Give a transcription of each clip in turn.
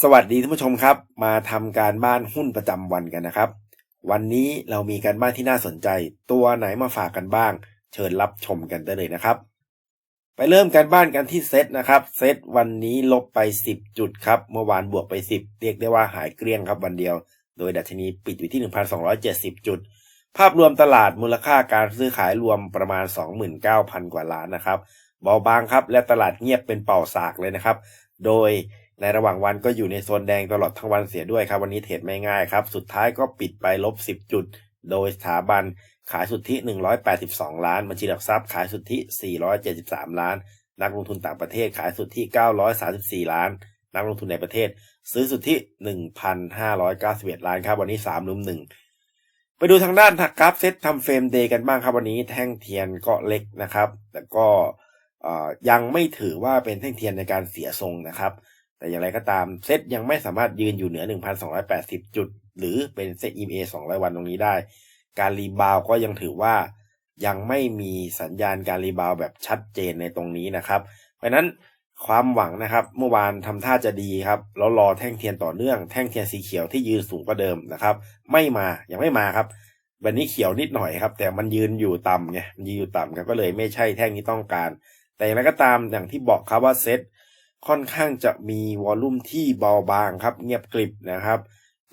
สวัสดีท่านผู้ชมครับ มาทำการบ้านหุ้นประจำวันกันนะครับ วันนี้เรามีการบ้านที่น่าสนใจ ตัวไหนมาฝากกันบ้าง เชิญรับชมกันได้เลยนะครับ ไปเริ่มการบ้านกันที่เซตนะครับเซตวันนี้ลบไป 10 จุดครับ เมื่อวานบวกไป 10 เรียกได้ว่าหายเกลี้ยงครับวันเดียว โดยดัชนีปิดอยู่ที่ 1,270 จุด ภาพรวมตลาดมูลค่าการซื้อขายรวมประมาณ 29,000 กว่าล้านนะครับเบาบางครับและตลาดเงียบเป็นเป่าสากเลยนะครับ โดย ในระหว่างวันก็อยู่ในโซนแดงตลอดทั้งวันเสียด้วยครับ วันนี้เทรดไม่ง่ายครับ สุดท้ายก็ปิดไปลบ 10 จุด โดยสถาบันขายสุทธิ 182 ล้าน บัญชีหลักทรัพย์ขายสุทธิ 473 ล้าน นักลงทุนต่างประเทศขายสุทธิ 934 ล้าน นักลงทุนในประเทศ ซื้อสุทธิ 1,591 ล้านครับ วันนี้3ลุม1ไปดูทางด้านกราฟเซตทำเฟรมเดย์กันบ้างครับวันนี้แท่งเทียนก็เล็กนะครับ แต่ก็ยังไม่ถือว่าเป็นแท่งเทียนในการเสียทรงนะครับ แต่อย่างไรก็ตามเซตยังไม่สามารถยืนอยู่เหนือ 1,280 จุด หรือเป็นเซต EMA 200 วันตรงนี้ได้ การรีบาวก็ยังถือว่ายังไม่มีสัญญาณการรีบาวแบบชัดเจนในตรงนี้นะครับ เพราะนั้นความหวังนะครับ เมื่อวานทำท่าจะดีครับแล้วรอแท่งเทียนต่อเนื่องแท่งเทียนสีเขียวที่ยืนสูงกว่าเดิมนะครับ ไม่มายังไม่มาครับวันนี้เขียวนิดหน่อยครับ แต่มันยืนอยู่ต่ำไงมันยืนอยู่ต่ำครับก็เลยไม่ใช่แท่งที่ต้องการ แต่อย่างไรก็ตามอย่างที่บอกครับว่าเซต ค่อนข้างจะมีวอลลุ่มที่เบาบางครับ เงียบกริบนะครับ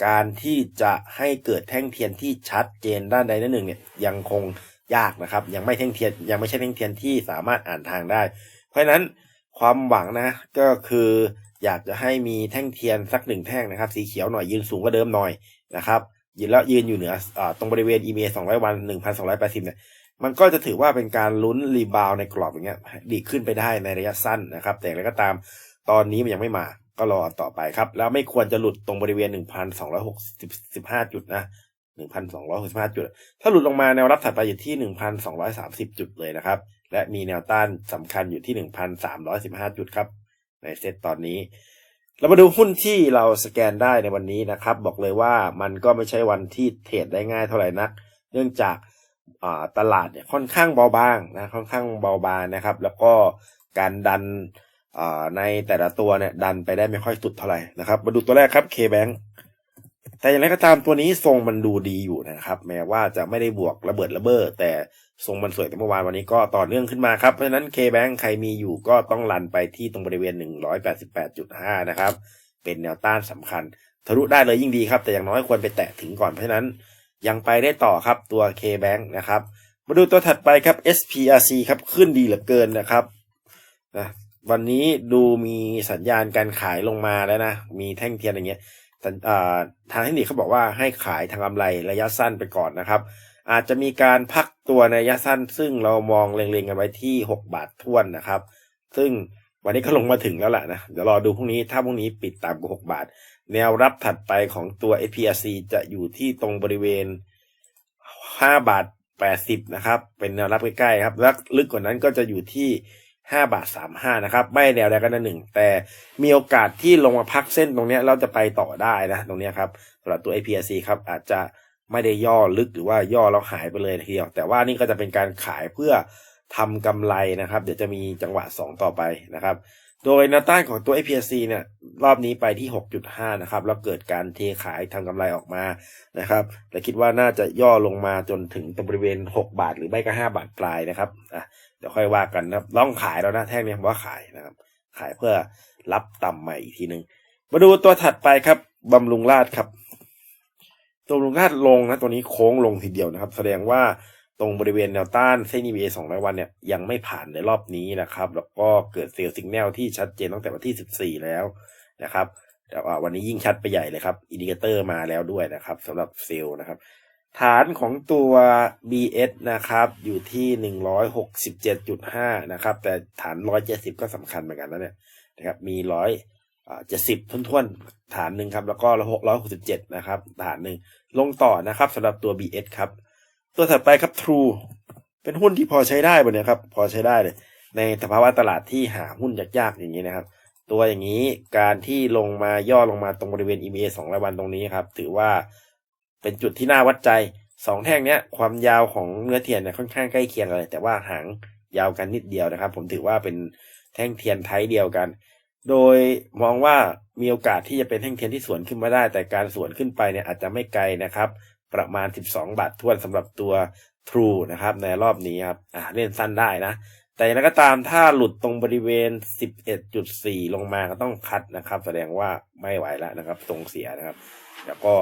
การที่จะให้เกิดแท่งเทียนที่ชัดเจนด้านใดด้านหนึ่งเนี่ยยังคงยากนะครับ ยังไม่แท่งเทียนยังไม่ใช่แท่งเทียนที่สามารถอ่านทางได้ เพราะฉะนั้นความหวังนะก็คืออยากจะให้มีแท่งเทียนสักหนึ่งแท่งนะครับ สีเขียวหน่อยยืนสูงกว่าเดิมหน่อยนะครับยืนแล้วยืนอยู่เหนืออตรงบริเวณ EMA 200 วัน 1,280เนี่ย มันก็จะถือว่าเป็นการลุ้นรีบาวในกรอบอย่างเงี้ย ดีขึ้นไปได้ในระยะสั้นนะครับ แต่อะไรก็ตามตอนนี้มันยังไม่มา ก็รอต่อไปครับ แล้วไม่ควรจะหลุดตรงบริเวณ 1,265 จุดนะ1,265 จุด ถ้าหลุดลงมาแนวรับถัดไปอยู่ที่ 1,230 จุดเลยนะครับ และมีแนวต้านสำคัญอยู่ที่ 1,315 จุดครับ ในเซตตอนนี้ เรามาดูหุ้นที่เราสแกนได้ในวันนี้นะครับ บอกเลยว่ามันก็ไม่ใช่วันที่เทรดได้ง่ายเท่าไหร่นัก เนื่องจาก ตลาดเนี่ยค่อนข้างเบาบางนะค่อนข้างเบาบางนะครับ แล้วก็การดันในแต่ละตัวเนี่ยดันไปได้ไม่ค่อยสุดเท่าไหร่นะครับ มาดูตัวแรกครับ K-Bank แต่อย่างไรก็ตามตัวนี้ทรงมันดูดีอยู่นะครับ แม้ว่าจะไม่ได้บวกระเบิดระเบ้อแต่ทรงมันสวยแต่เมื่อวานวันนี้ก็ต่อเนื่องขึ้นมาครับ เพราะฉะนั้น K-Bank ใครมีอยู่ก็ต้องลันไปที่ตรงบริเวณ 188.5 นะครับ เป็นแนวต้านสำคัญทะลุได้เลยยิ่งดีครับ แต่อย่างน้อยควรไปแตะถึงก่อนเพราะฉะนั้น ยังไปได้ต่อครับตัว K-Bank นะครับ มาดูตัวถัดไปครับ SPRC ครับขึ้นดีเหลือเกินนะครับนะวันนี้ดูมีสัญญาณการขายลงมาแล้วนะ มีแท่งเทียนอย่างเงี้ยทางเทคนิคเขาบอกว่าให้ขายทางกำไรระยะสั้นไปก่อนนะครับ อาจจะมีการพักตัวในระยะสั้น ซึ่งเรามองเล็งๆกันไว้ที่ 6 บาททวนนะครับ ซึ่งวันนี้ก็ลงมาถึงแล้วแหละนะ เดี๋ยวรอดูพรุ่งนี้ ถ้าพรุ่งนี้ปิดต่ำกว่า 6 บาท แนวรับถัดไปของตัว APRC จะอยู่ที่ตรงบริเวณ 5 บาท 80 นะครับ เป็นแนวรับใกล้ๆครับ และลึกกว่านั้นก็จะอยู่ที่ห้าบาทสามห้านะครับ ไม่แนวใดกันนะหนึ่ง แต่มีโอกาสที่ลงมาพักเส้นตรงนี้เราจะไปต่อได้นะ ตรงนี้ครับสำหรับตัว APRC ครับ อาจจะไม่ได้ย่อลึกหรือว่าย่อแล้วหายไปเลยทีเดียว แต่ว่านี่ก็จะเป็นการขายเพื่อทำกำไรนะครับ เดี๋ยวจะมีจังหวะ 2 ต่อไปนะครับ โดยแนวต้านของตัว APRC เนี่ยรอบนี้ไปที่ 6.5 นะครับ แล้วเกิดการเทขายทำกำไรออกมานะครับ แต่คิดว่าน่าจะย่อลงมาจนถึงตรงบริเวณ 6 บาท หรือไม่ก็ 5 บาทปลายนะครับอะเดี๋ยวค่อยว่ากันนะครับลองขายแล้วนะแท่งนี้ผมว่าขายนะครับ ขายเพื่อรับต่ำใหม่อีกทีหนึ่งมาดูตัวถัดไปครับบำรุงราดครับตัวบำรุงราดลงนะตัวนี้โค้งลงทีเดียวนะครับ แสดงว่า ตรงบริเวณแนวต้านเส้น EMA 200 วันเนี่ยยังไม่ผ่านในรอบนี้นะครับ แล้วก็เกิดเซลล์สิกแนลที่ชัดเจนตั้งแต่วันที่ 14 แล้วนะครับแต่ว่าวันนี้ยิ่งชัดไปใหญ่เลยครับอินดิเคเตอร์มาแล้วด้วยนะครับสำหรับเซลล์นะครับ ฐานของตัว BS นะครับ อยู่ที่หนึ่งร้อยหกสิบเจ็ดจุดห้านะครับ แต่ฐานร้อยเจ็ดสิบก็สำคัญเหมือนกันนะเนี่ยนะครับมีร้อยเจ็ดสิบทุ่นๆฐานหนึ่งครับ แล้วก็ร้อยหกสิบเจ็ดนะครับ ฐานหนึ่งลงต่อนะครับสำหรับตัว BS ครับ ตัวถัดไปครับ True เป็นหุ้นที่พอใช้ได้บนเนี่ยครับ พอใช้ได้เลย ในสภาวะตลาดที่หาหุ้นยากๆอย่างนี้นะครับ ตัวอย่างนี้การที่ลงมาย่อลงมาตรงบริเวณ EMA 2รายวันตรงนี้ครับ ถือว่าเป็นจุดที่น่าวัดใจสองแท่งเนี้ยความยาวของเนื้อเทียนเนี่ยค่อนข้างใกล้เคียงเลยแต่ว่าหางยาวกันนิดเดียวนะครับ ผมถือว่าเป็นแท่งเทียนไทยเดียวกัน โดยมองว่ามีโอกาสที่จะเป็นแท่งเทียนที่สวนขึ้นมาได้ แต่การสวนขึ้นไปเนี่ยอาจจะไม่ไกลนะครับ ประมาณ 12 บาททวนสำหรับตัว True นะครับ ในรอบนี้ครับอ่าเล่นสั้นได้นะ แต่อย่างไรก็ตามถ้าหลุดตรงบริเวณ 11.4 ลงมาก็ต้องคัดนะครับ แสดงว่าไม่ไหวแล้วนะครับตรงเสียนะครับ แล้วก็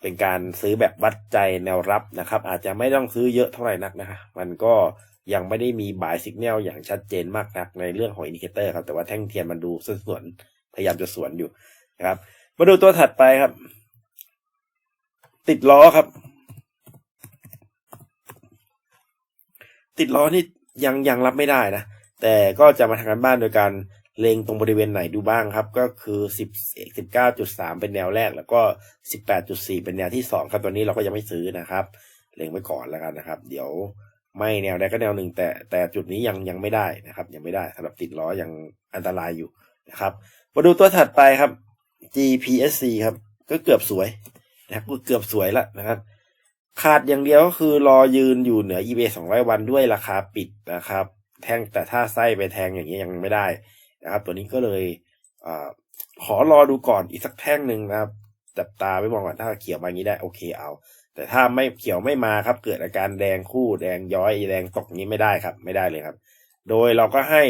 เป็นการซื้อแบบวัดใจแนวรับนะครับ อาจจะไม่ต้องซื้อเยอะเท่าไหร่นักนะฮะมันก็ยังไม่ได้มีบายสัญญาณอย่างชัดเจนมากนักในเรื่องของอินดิเคเตอร์ครับแต่ว่าแท่งเทียนมันดูสวนพยายามจะสวนอยู่นะครับ มาดูตัวถัดไปครับ ติดล้อครับ ติดล้อนี่ยังยังรับไม่ได้นะ แต่ก็จะมาทำการบ้านโดยการเลงตรงบริเวณไหนดูบ้างครับ ก็คือสิบสิบเก้าจุดสามเป็นแนวแรก แล้วก็สิบแปดจุดสี่เป็นแนวที่สองครับตัวนี้เราก็ยังไม่ซื้อนะครับเลงไว้ก่อนแล้วกันนะครับ เดี๋ยวไม่แนวใดก็แนวหนึ่งแต่แต่จุดนี้ยังยังไม่ได้นะครับ ยังไม่ได้สำหรับติดล้อยังอันตรายอยู่นะครับมาดูตัวถัดไปครับ GPSC ครับ ก็เกือบสวย นะครับก็เกือบสวยละนะครับ ขาดอย่างเดียวก็คือรอยืนอยู่เหนือ eBay 200 วันด้วยราคาปิดนะครับ แทงแต่ถ้าไส้ไปแทงอย่างนี้ยังไม่ได้นะครับ ตัวนี้ก็เลยอขอรอดูก่อนอีกสักแท่งหนึ่งนะครับจับตาไว้มองก่อนถ้าเขียวมาอย่างนี้ได้โอเคเอา แต่ถ้าไม่เขียวไม่มาครับ เกิดอาการแดงคู่แดงย้อยแดงตกนี้ไม่ได้ครับ ไม่ได้เลยครับ โดยเราก็ให้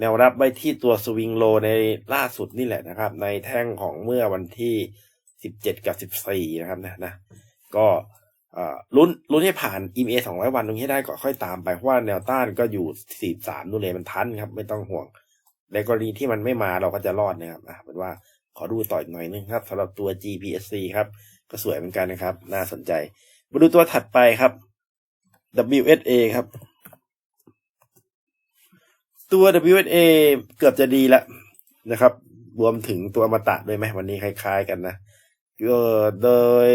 แนวรับไว้ที่ตัวสวิงโลในล่าสุดนี่แหละนะครับ ในแท่งของเมื่อวันที่ สิบเจ็ดกับสิบสี่นะครับนะนะก็ลุ้นลุ้นให้ผ่าน EMA สองร้อยวันตรงนี้ได้ก็ค่อยตามไปเพราะว่าแนวต้านก็อยู่สี่สามนู่นเลยมันทันครับ ไม่ต้องห่วง ในกรณีที่มันไม่มาเราก็จะรอดนะครับอะเป็นว่าขอดูต่ออีกหน่อยนึงครับสำหรับตัว GPSC ครับ ก็สวยเหมือนกันนะครับ น่าสนใจ มาดูตัวถัดไปครับ WSA ครับ ตัว WSA เกือบจะดีแล้วนะครับ รวมถึงตัวมาตะด้วยไหมวันนี้คล้าย ๆ กันนะ โดย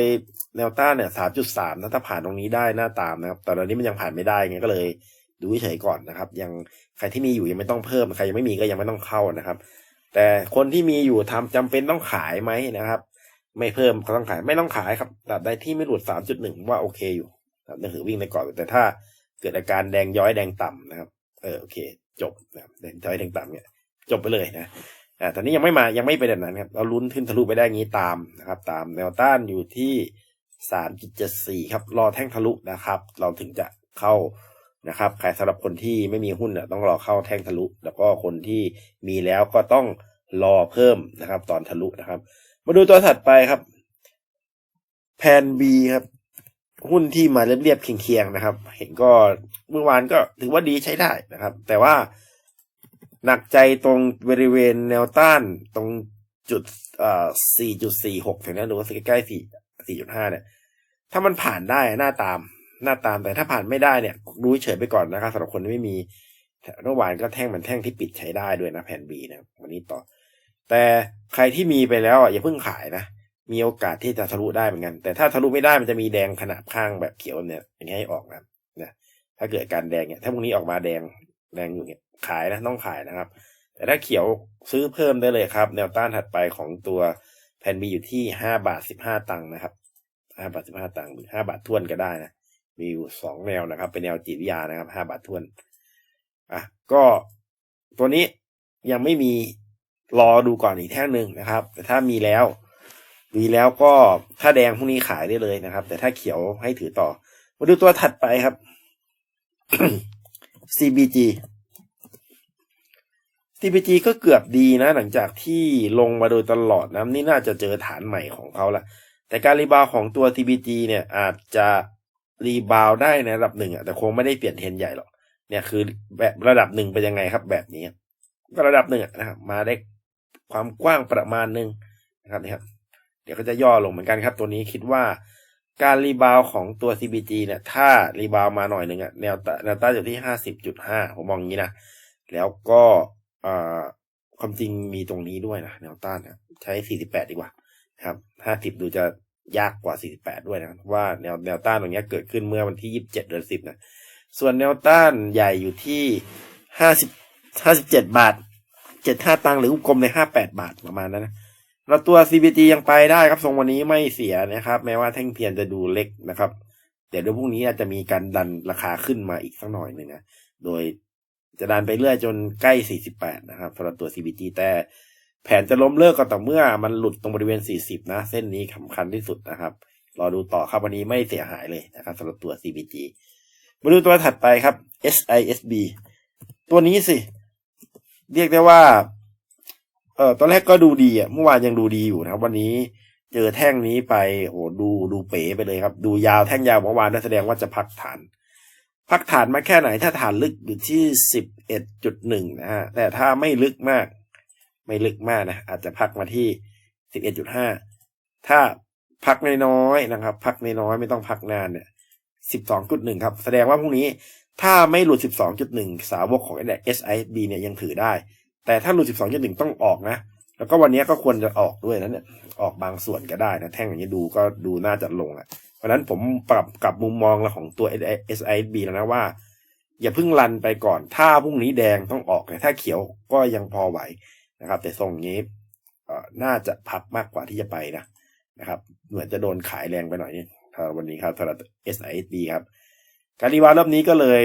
แนวต้านเนี่ยสามจุดสามถ้าผ่านตรงนี้ได้หน้าตามนะครับ แต่ตอนนี้มันยังผ่านไม่ได้ไงก็เลย ดูเฉยก่อนนะครับ ยังใครที่มีอยู่ยังไม่ต้องเพิ่ม ใครยังไม่มีก็ยังไม่ต้องเข้านะครับ แต่คนที่มีอยู่ทำจำเป็นต้องขายไหมนะครับ ไม่เพิ่มก็ต้องขายไม่ต้องขายครับแต่ใดที่ไม่หลุดสามจุดหนึ่งว่าโอเคอยู่หนังสือวิ่งในก่อนแต่ถ้าเกิดอาการแดงย้อยแดงต่ำนะครับ เออโอเค จบนะแดงย้อยแดงต่ำเนี่ยจบไปเลยนะ อ่าตอนนี้ยังไม่มายังไม่เป็นแบบนั้นครับเราลุ้นขึ้นทะลุไปได้งี้ตามนะครับ ตามแนวต้านอยู่ที่สามจุดเจ็ดสี่ครับ รอแท่งทะลุนะครับ เราถึงจะเข้านะครับใครสำหรับคนที่ไม่มีหุ้นเนี่ยต้องรอเข้าแท่งทะลุ แล้วก็คนที่มีแล้วก็ต้องรอเพิ่มนะครับ ตอนทะลุนะครับ มาดูตัวถัดไปครับแพนบีครับ หุ้นที่มาเรียบๆเคียงๆนะครับ เห็นก็เมื่อวานก็ถือว่าดีใช้ได้นะครับ แต่ว่า หนักใจตรงบริเวณแนวต้านตรงจุดเอ่อสี่จุดสี่หกถึงนั้นดูว่าใกล้ๆสี่สี่จุดห้าเนี่ย ถ้ามันผ่านได้หน้าตามหน้าตามแต่ถ้าผ่านไม่ได้เนี่ยดูเฉยไปก่อนนะครับสำหรับคนที่ไม่มีเมื่อวานก็แท่งมือนแท่งที่ปิดใช้ได้ด้วยนะแผ่นบีนะวันนี้ต่อ แต่ใครที่มีไปแล้วอะอย่าเพิ่งขายนะมีโอกาสที่จะทะลุได้เหมือนกัน แต่ถ้าทะลุไม่ได้มันจะมีแดงขนาดข้างแบบเขียวเนี่ยอย่างนี้ให้ออกนะนะถ้าเกิดการแดงเนี่ยถ้าพวกนี้ออกมาแดงแดงอยู่เนี่ย ขายนะต้องขายนะครับ แต่ถ้าเขียวซื้อเพิ่มได้เลยครับ แนวต้านถัดไปของตัวแผ่นบีอยู่ที่ห้าบาทสิบห้าตังค์นะครับห้าบาทสิบห้าตังค์หรือห้าบาททวนก็ได้นะมีอยู่สองแนวนะครับ เป็นแนวจิตวิทยานะครับห้าบาททวนอะก็ตัวนี้ยังไม่มีรอดูก่อนอีกแท่งหนึ่งนะครับ แต่ถ้ามีแล้วมีแล้วก็ถ้าแดงพวกนี้ขายได้เลยนะครับ แต่ถ้าเขียวให้ถือต่อ มาดูตัวถัดไปครับ CBG CBG ก็เกือบดีนะ หลังจากที่ลงมาโดยตลอดนะนี่น่าจะเจอฐานใหม่ของเขาละแต่การรีบาวของตัว CBG เนี่ยอาจจะรีบาวได้ในระดับหนึ่งอะแต่คงไม่ได้เปลี่ยนเทรนใหญ่หรอกเนี่ยคือแบบระดับหนึ่งเป็นยังไงครับ แบบนี้ก็ระดับหนึ่งนะครับมาได้ความกว้างประมาณหนึ่งนะครับนี่ครับเดี๋ยวก็จะย่อลงเหมือนกันครับ ตัวนี้คิดว่าการรีบาวของตัว CBG เนี่ยถ้ารีบาวมาหน่อยหนึ่งอะแนวแนวต้านอยู่ที่ห้าสิบจุดห้าผมมองอย่างนี้นะแล้วก็ ความจริงมีตรงนี้ด้วยนะแนวต้านนะใช้สี่สิบแปดดีกว่าครับห้าสิบดูจะยากกว่าสี่สิบแปดด้วยนะว่าแนวแนวต้านตรงนี้เกิดขึ้นเมื่อวันที่ยี่สิบเจ็ดเดือนสิบนะ ส่วนแนวต้านใหญ่อยู่ที่ห้าสิบห้าสิบเจ็ดบาทเจ็ดห้าตังค์หรือกลมในห้าแปดบาทประมาณนั้นนะแล้วตัว CBG ยังไปได้ครับทรงวันนี้ไม่เสียนะครับ แม้ว่าแท่งเทียนจะดูเล็กนะครับเดี๋ยวเดี๋ยวพรุ่งนี้อาจจะมีการดันราคาขึ้นมาอีกสักหน่อยหนึ่งนะ โดย จะดันไปเรื่อยจนใกล้ 48 นะครับสำหรับตัว CBG แต่แผนจะล้มเลิกก็ต่อเมื่อมันหลุดตรงบริเวณ 40 นะ เส้นนี้สำคัญที่สุดนะครับ รอดูต่อครับวันนี้ไม่เสียหายเลยนะครับสำหรับตัว CPG มาดูตัวถัดไปครับ SISB ตัวนี้สิ เรียกได้ว่าเออตอนแรกก็ดูดีอะเมื่อวานยังดูดีอยู่นะครับ วันนี้เจอแท่งนี้ไปโอ้ดูดูเป๋ไปเลยครับ ดูยาวแท่งยาวเมื่อวานนั่นแสดงว่าจะพักฐาน พักฐานมาแค่ไหนถ้าฐานลึกอยู่ที่สิบเอ็ดจุดหนึ่งนะฮะแต่ถ้าไม่ลึกมาก ไม่ลึกมากนะอาจจะพักมาที่สิบเอ็ดจุดห้าถ้าพักน้อยๆนะครับ พักน้อยๆไม่ต้องพักนานเนี่ยสิบสองจุดหนึ่งครับ แสดงว่าพรุ่งนี้ถ้าไม่หลุดสิบสองจุดหนึ่งสาวกของ SIB เนี่ยยังถือได้ แต่ถ้าหลุดสิบสองจุดหนึ่งต้องออกนะแล้วก็วันนี้ก็ควรจะออกด้วยนะเนี่ยออกบางส่วนก็ได้นะแท่งอย่างนี้ดูก็ดูน่าจะลงอะ เพราะนั้นผมปรับกลับมุมมองละของตัว SIB แล้วนะว่า อย่าเพิ่งรันไปก่อน ถ้าพรุ่งนี้แดงต้องออกแต่ถ้าเขียวก็ยังพอไหวนะครับ แต่ทรงนี้น่าจะพักมากกว่าที่จะไปนะนะครับ เหมือนจะโดนขายแรงไปหน่อยนี่วันนี้ครับสำหรับ SIB ครับการรีวารอบนี้ก็เลย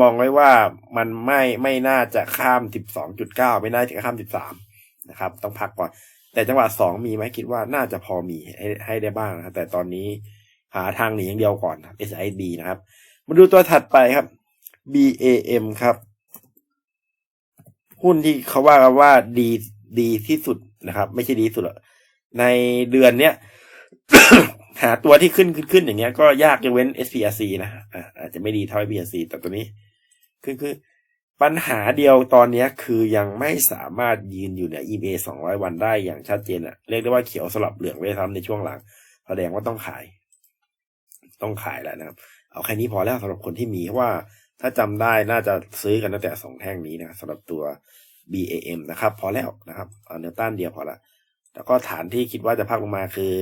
มองไว้ว่ามันไม่ไม่น่าจะข้าม 12.9 ไม่น่าจะข้าม 13 นะครับ ต้องพักก่อน แต่จังหวะสองมีไหมคิดว่าน่าจะพอมีให้ให้ได้บ้างนะแต่ตอนนี้ หาทางหนีอย่างเดียวก่อน SIB นะครับ มาดูตัวถัดไปครับ BAM ครับ หุ้นที่เขาว่ากันว่าดีดีที่สุดนะครับ ไม่ใช่ดีสุดหรอกในเดือนเนี้ยหาตัวที่ขึ้นขึ้นขึ้นอย่างเงี้ยก็ยากจะเว้น SPRC นะอาจจะไม่ดีเท่า SPRC แต่ตัวนี้คือคือปัญหาเดียวตอนนี้คือยังไม่สามารถยืนอยู่ใน EMA 200 วันได้อย่างชัดเจนอะเรียกได้ว่าเขียวสลับเหลืองไว้ทำในช่วงหลัง แสดงว่าต้องขาย ต้องขายแล้วนะครับ เอาแค่นี้พอแล้วสำหรับคนที่มีเพราะว่าถ้าจำได้น่าจะซื้อกันตั้งแต่สองแท่งนี้นะสำหรับตัว BAM นะครับ พอแล้วนะครับเอาเนื้อต้านเดียวพอละแล้วก็ฐานที่คิดว่าจะพักลงมาคือ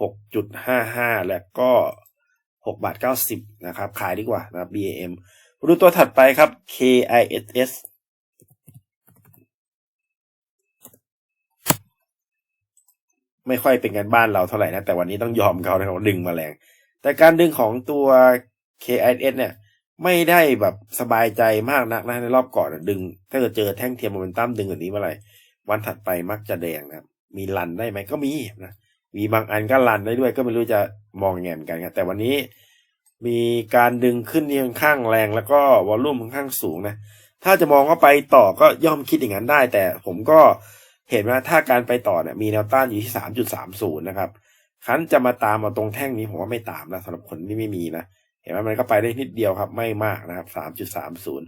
หกจุดห้าห้าและก็หกบาทเก้าสิบนะครับ ขายดีกว่านะ BAM ดูตัวถัดไปครับ KISS ไม่ค่อยเป็นกันบ้านเราเท่าไหร่นะ แต่วันนี้ต้องยอมเขานะเขาดึงมาแรง แต่การดึงของตัว KIS เนี่ย ไม่ได้แบบสบายใจมากนักนะในรอบก่อนดึง ถ้าเกิดเจอแท่งเทียมโมเมนตัมดึงแบบนี้เมื่อไหร่วันถัดไปมักจะแดงนะมีลันได้ไหมก็มีนะมีบางอันก็ลันได้ด้วยก็ไม่รู้จะมองยังไงเหมือนกันครับแต่วันนี้มีการดึงขึ้นที่ค่อนข้างแรงแล้วก็วอลลุ่มค่อนข้างสูงนะถ้าจะมองว่าไปต่อก็ย่อมคิดอย่างนั้นได้ แต่ผมก็เห็นว่าถ้าการไปต่อเนี่ยมีแนวต้านอยู่ที่สามจุดสามศูนย์นะครับ คันจะมาตามมาตรงแท่งนี้ผมว่าไม่ตามนะสำหรับคนที่ไม่มีนะเห็นไหมมันก็ไปได้นิดเดียวครับ ไม่มากนะครับสามจุดสามศูนย์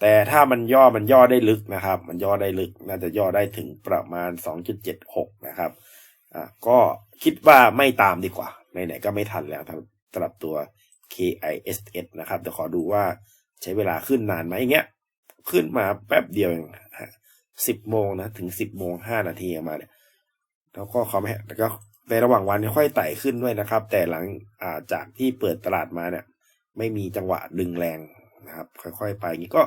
แต่ถ้ามันย่อมันย่อได้ลึกนะครับ มันย่อได้ลึกน่าจะย่อได้ถึงประมาณสองจุดเจ็ดหกนะครับอ่าก็คิดว่าไม่ตามดีกว่าไหนๆก็ไม่ทันแล้วสำหรับตัว KISS นะครับแต่ขอดูว่าใช้เวลาขึ้นนานไหมอย่างเงี้ย ขึ้นมาแป๊บเดียวเองสิบโมงนะ ถึงสิบโมงห้านาทีมาเนี่ยแล้วก็เขาไม่แล้วก็ ในระหว่างวันค่อยไต่ขึ้นด้วยนะครับ แต่หลังาจากที่เปิดตลาดมาเนี่ย ไม่มีจังหวะดึงแรงนะครับ ค่อยๆ ไปอย่างนี้ก็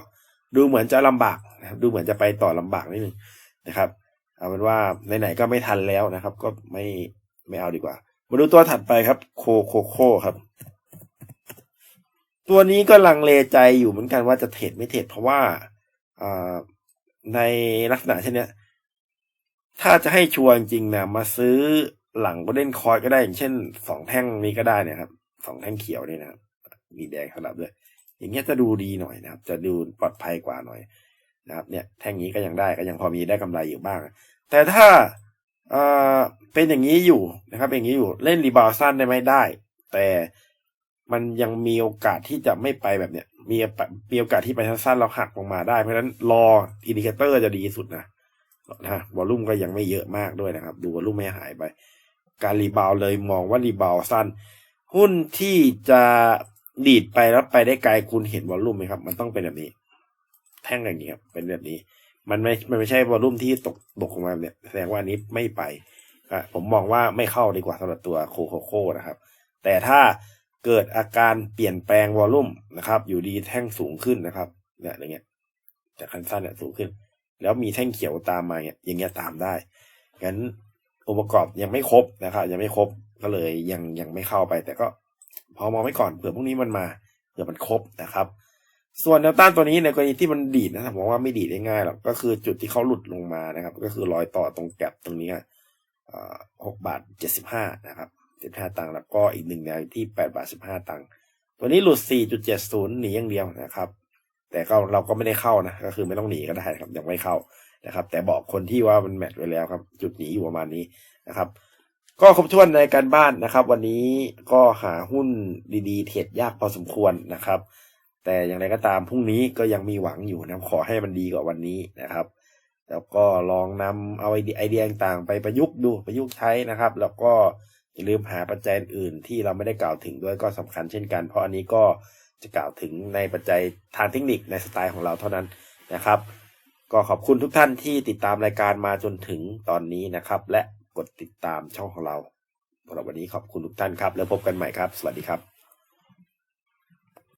ดูเหมือนจะลำบากนะครับ ดูเหมือนจะไปต่อลำบากนิดนึงนะครับเอาเป็นว่าไหนๆก็ไม่ทันแล้วนะครับ ก็ไม่ไม่เอาดีกว่า มาดูตัวถัดไปครับ โคโคโคครับ ตัวนี้ก็ลังเลใจอยู่เหมือนกันว่าจะเทรดไม่เทรดเพราะว่าในลักษณะเช่นนี้ถ้าจะให้ชวร์จริงนะมาซื้อ หลังก็เล่นคอยก็ได้อย่างเช่นสองแท่งนี้ก็ได้เนี่ยครับสองแท่งเขียวนี่นะครับมีแดงสลับด้วยอย่างเงี้ยจะดูดีหน่อยนะครับ จะดูปลอดภัยกว่าหน่อยนะครับ เนี่ยแท่งนี้ก็ยังได้ก็ยังพอมีได้กำไรอยู่บ้าง แต่ถ้าเอ่อเป็นอย่างนี้อยู่นะครับ อย่างนี้อยู่เล่นรีบาวสั้นได้ไหมได้ แต่มันยังมีโอกาสที่จะไม่ไปแบบเนี้ยมีมีโอกาสที่ไปสั้นๆเราหักลงมาได้ เพราะฉะนั้นรออินดิเคเตอร์จะดีสุดนะนะวอลุ่มก็ยังไม่เยอะมากด้วยนะครับ ดูวอลุ่มไม่หายไป การรีบาวเลยมองว่ารีบาวสั้น หุ้นที่จะดีดไปแล้วไปได้ไกลคุณเห็นวอลลุ่มไหมครับ มันต้องเป็นแบบนี้ แท่งอย่างนี้ครับเป็นแบบนี้ มันไม่มันไม่ใช่วอลลุ่มที่ตกตกลงมาเนี่ยแสดงว่านี้ไม่ไปผมมองว่าไม่เข้าดีกว่าสำหรับตัวโคโคโค่นะครับ แต่ถ้าเกิดอาการเปลี่ยนแปลงวอลลุ่มนะครับ อยู่ดีแท่งสูงขึ้นนะครับเนี่ยอย่างเงี้ยจากคันสั้นเนี่ยสูงขึ้น แล้วมีแท่งเขียวตามมาเนี่ยอย่างเงี้ยตามได้งั้น องค์ประกอบยังไม่ครบนะครับยังไม่ครบก็เลยยังยังไม่เข้าไป แต่ก็พอมองไว้ก่อนเผื่อพรุ่งนี้มันมาเผื่อมันครบนะครับ ส่วนแนวต้านตัวนี้ในกรณีที่มันดีดนะครับผมว่าไม่ดีดได้ง่ายหรอกก็คือจุดที่เขาหลุดลงมานะครับ ก็คือรอยต่อตรงแกลบตรงนี้หกบาทเจ็ดสิบห้านะครับเจ็ดห้าตังค์แล้วก็อีกหนึ่งแนวที่แปดบาทสิบห้าตังค์ตัวนี้หลุดสี่จุดเจ็ดศูนย์หนีอย่างเดียวนะครับ แต่ก็เราก็ไม่ได้เข้านะก็คือไม่ต้องหนีก็ได้ครับยังไม่เข้า นะครับ แต่บอกคนที่ว่ามันแมทไว้แล้วครับ จุดหนีอยู่ประมาณนี้นะครับ ก็ครบถ้วนในการบ้านนะครับ วันนี้ก็หาหุ้นดีๆ เทรดยากพอสมควรนะครับ แต่อย่างไรก็ตามพรุ่งนี้ก็ยังมีหวังอยู่นะขอให้มันดีกว่าวันนี้นะครับ แล้วก็ลองนำเอาไอเดียต่างๆ ไปประยุกต์ดูประยุกต์ใช้นะครับ แล้วก็อย่าลืมหาปัจจัยอื่นที่เราไม่ได้กล่าวถึงด้วยก็สำคัญเช่นกันเพราะอันนี้ก็จะกล่าวถึงในปัจจัยทางเทคนิคในสไตล์ของเราเท่านั้นนะครับ ก็ขอบคุณทุกท่านที่ติดตามรายการมาจนถึงตอนนี้นะครับ และกดติดตามช่องของเราสำหรับวันนี้ขอบคุณทุกท่านครับ แล้วพบกันใหม่ครับ สวัสดีครับ